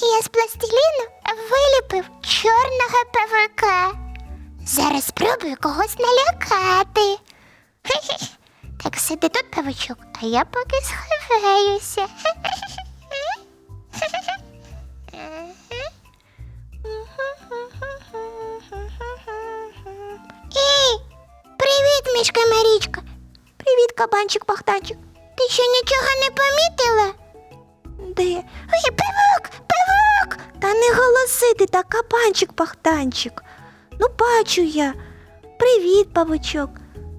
пластиліну виліпив чорного павука. Зараз спробую когось налякати. Хе-хе. Так сиди тут, павучок, а я поки сховаюся. Ей, привіт, мішка Марічка. Привіт, кабанчик Богданчик. Ти що нічого не помітила? Де? Ой, не голоси ти так, кабанчик Богданчик. Ну, бачу я. Привіт, павучок.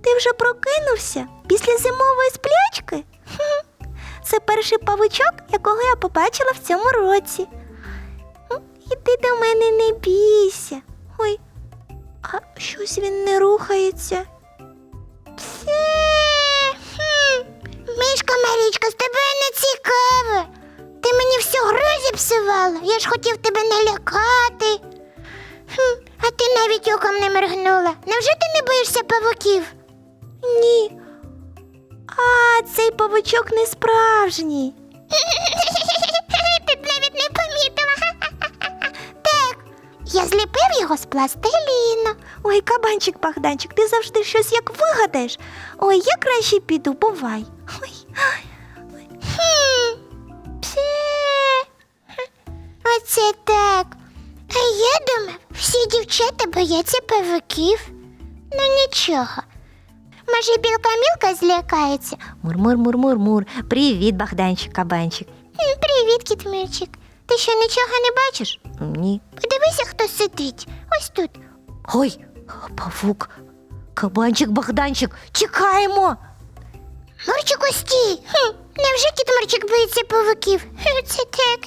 Ти вже прокинувся після зимової сплячки? Це перший павучок, якого я побачила в цьому році. Іди до мене, не бійся. Ой, а щось він не рухається. Мішка Марічка, з тобою зіпсувала. Я ж хотів тебе налякати. Хм, а ти навіть оком не моргнула. Невже ти не боїшся павуків? Ні. А, цей павучок не справжній. Ти навіть не помітила. Так, я зліпив його з пластиліну. Ой, кабанчик Богданчик, ти завжди щось як вигадаєш. Ой, я краще піду, бувай. Ой, Оце так. А я думав, всі дівчата бояться павуків. Ну нічого. Може, білка мілка злякається. мур-мур-мур-мур-мур. Привіт, Богданчик, кабанчик. Привіт, кітмирчик. Ти що нічого не бачиш? Ні. Подивися, хто сидить. Ось тут. Ой, павук. Кабанчик Богданчик, чекаємо. Мурчику стій. Хм, невже кітмирчик боїться павуків? Це так.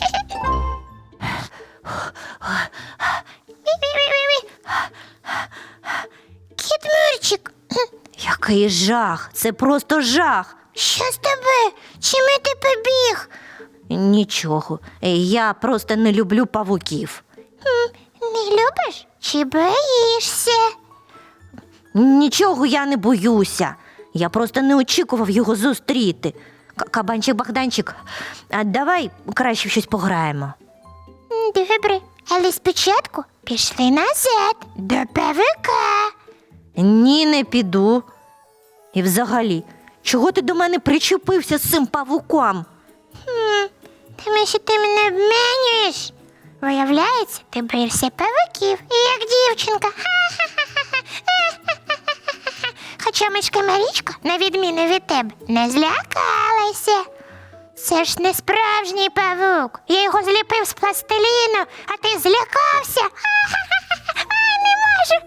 Кітмирчик, хм, Який жах, це просто жах. що з тобою? Чому ти побіг? Нічого, я просто не люблю павуків. Не любиш чи боїшся? Нічого я не боюся. Я просто не очікував його зустріти. Кабанчик Богданчик, а давай краще щось пограємо. Добре, але спочатку пішли назад до павука. Ні, не піду. І взагалі, чого ти до мене причепився з цим павуком? Хм, Тому що ти мене обманюєш. Виявляється, ти боїшся павуків, як дівчинка. Ха-ха-ха-ха. Хоча мишка Марічка, на відміну від тебе, не злякалася. Це ж не справжній павук. Я його зліпив з пластиліну, а ти злякався. Ай, не можу.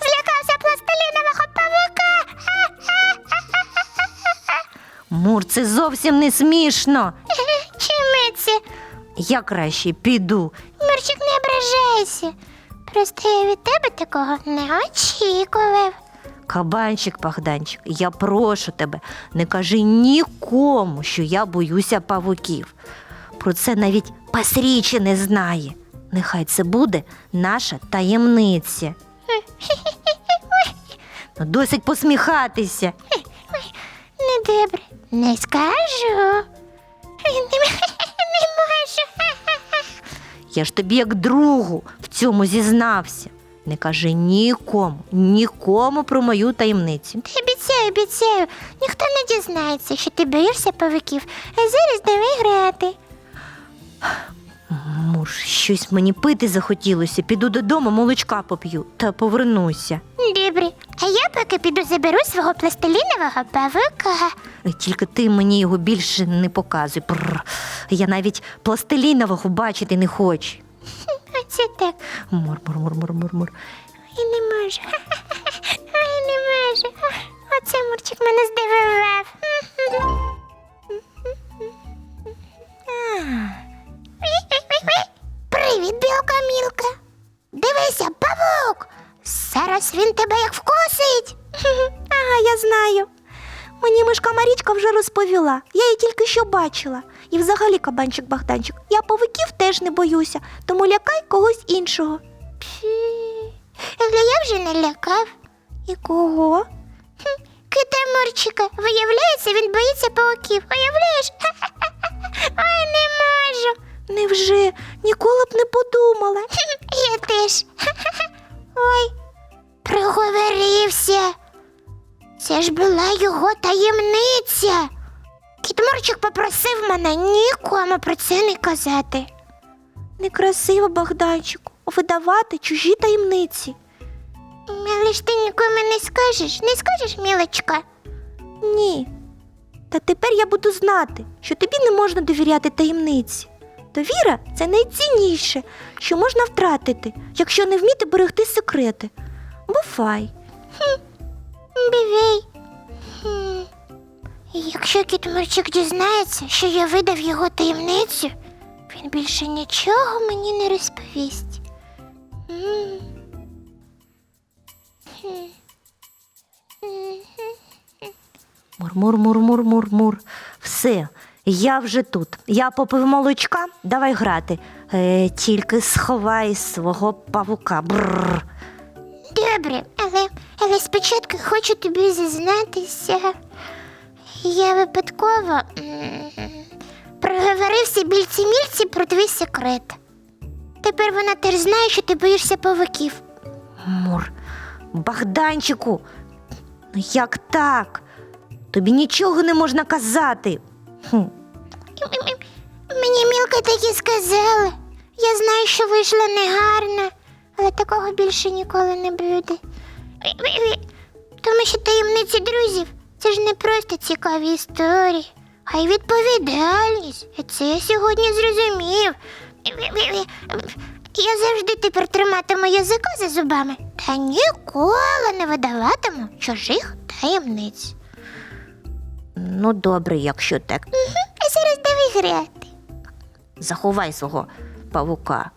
Злякався пластилінового павука. Мур, це зовсім не смішно. Чому це? Я краще піду. Мирчик, не ображайся. Просто я від тебе такого не очікував. Кабанчик Богданчик, я прошу тебе, не кажи нікому, що я боюся павуків. Про це навіть пасрічі не знає. Нехай це буде наша таємниця. Ну, досить посміхатися. Ой, недобре, не скажу. Не, не можу. Я ж тобі як другу в цьому зізнався. Не кажи нікому, нікому про мою таємницю. Та Обіцяю, обіцяю, ніхто не дізнається, що ти боїшся павуків, а зараз давай грати. Муж, щось мені пити захотілося. Піду додому, молочка поп'ю та повернуся. Добре, а я поки піду заберу свого пластилінового павука. Ой, Тільки ти мені його більше не показуй. Бррр. Я навіть пластилінового бачити не хочу. Оце так. Мур, мур, мур, мур, мур, мур. Я не можу. Ой, не можу. Оце Мурчик мене здивував. Привіт, білка мілка. Дивися, павук. Зараз він тебе як вкусить. Ага, я знаю. Мені мишка Марічка вже розповіла. Я її тільки що бачила. І взагалі, кабанчик Богданчик, я павуків теж не боюся, тому лякай когось іншого. Але я вже не лякав. І кого? Хм, Кита Мурчика. Виявляється, він боїться пауків. Уявляєш? Ой, не можу. Невже ніколи б не подумала. Я теж. Ой, проговорився. Це ж була його таємниця. Кітмурчик попросив мене нікому про це не казати. Некрасиво, Богданчику, видавати чужі таємниці. Але ж ти нікому не скажеш, не скажеш, мілочка. Ні. Та тепер я буду знати, що тобі не можна довіряти таємниці. Довіра це найцінніше, що можна втратити, якщо не вміти берегти секрети. Бувай. Бивей. Якщо кітмурчик дізнається, що я видав його таємницю, він більше нічого мені не розповість. Мур-мур-мур-мур-мур-мур. Все, я вже тут. Я попив молочка, давай грати. Е, тільки сховай свого павука. Бррр. Добре, але, але спочатку хочу тобі зізнатися. Я випадково проговорився більці мільці про твій секрет. Тепер вона теж знає, що ти боїшся павуків. Мур. Богданчику. Ну як так? Тобі нічого не можна казати. Хм. Мені Мілка так і сказала. Я знаю, що вийшло негарно, але такого більше ніколи не буде. Тому що таємниці друзів це ж не просто цікаві історії, а й відповідальність. І це я сьогодні зрозумів. Я завжди тепер триматиму язика за зубами та ніколи не видаватиму чужих таємниць. Ну, добре, якщо так. А зараз давай грати. Заховай свого павука.